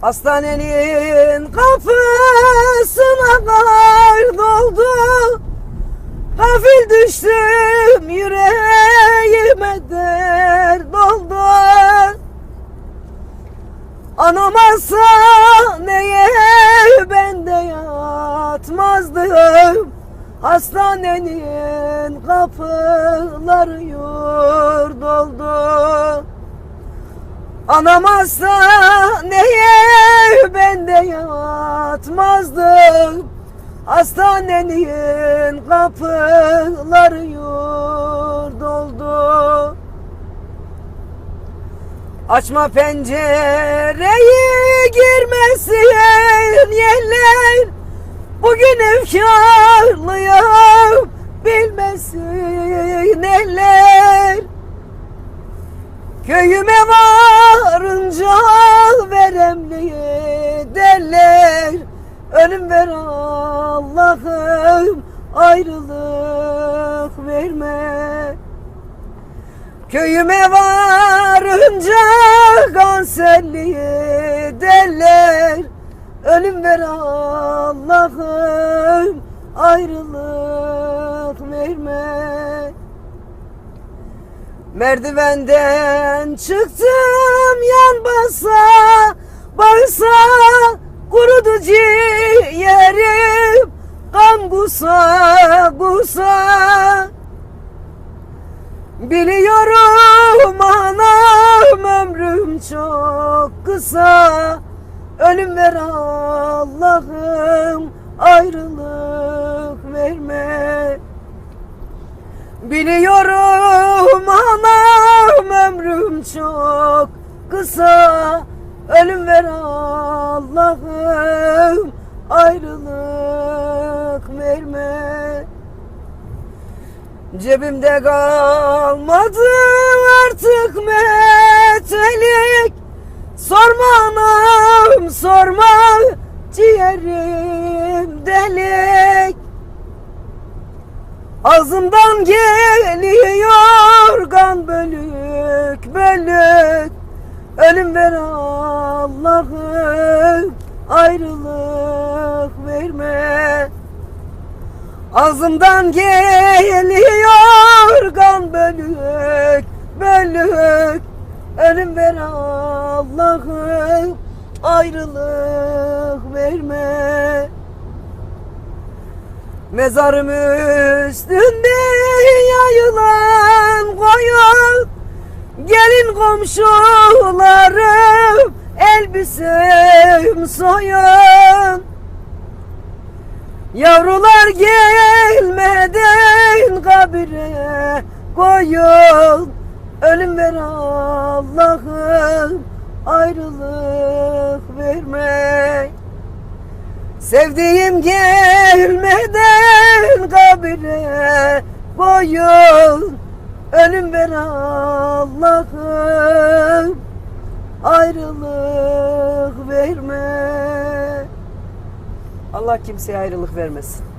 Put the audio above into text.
Hastanenin kapısına kar doldu. Hafif düştüm yüreğime dert doldu. Anam alsa neye ben de yatmazdım. Hastanenin kapıları yurt oldu Anam hasta neye ben de yatmazdım. Hastanenin kapıları yurt oldu Açma pencereyi girmesin yerler. Bugün efkarlıyım bilmesin eller Köyüme varınca veremliye derler. Ölüm ver Allah'ım ayrılık verme. Köyüme varınca kanserliye derler. Ölüm ver Allah'ım ayrılık Merdivenden çıktım yan basa Bağırsa kurudu ciğerim. Kan kusa kusa Biliyorum anam ömrüm çok kısa. Ölüm ver Allah'ım ayrılık verme Biliyorum anam ömrüm çok kısa. Ölüm ver Allah'ım ayrılık verme. Cebimde kalmadı artık metelik Sorma anam sorma ciğerim delik Ağzımdan geliyor kan bölük bölük. Ölüm ver Allah'ım ayrılık verme. Ağzımdan geliyor kan bölük bölük. Ölüm ver Allah'ım ayrılık verme Mezarım üstünde yayılan koyun. Gelin komşularım elbisem soyun. Yavrular gelmeden kabire koyun. Ölüm ver Allah'ım ayrılık verme Sevdiğim gelmeden kabire koyun Ölüm ver Allah'ım. Ayrılık verme. Allah kimseye ayrılık vermesin.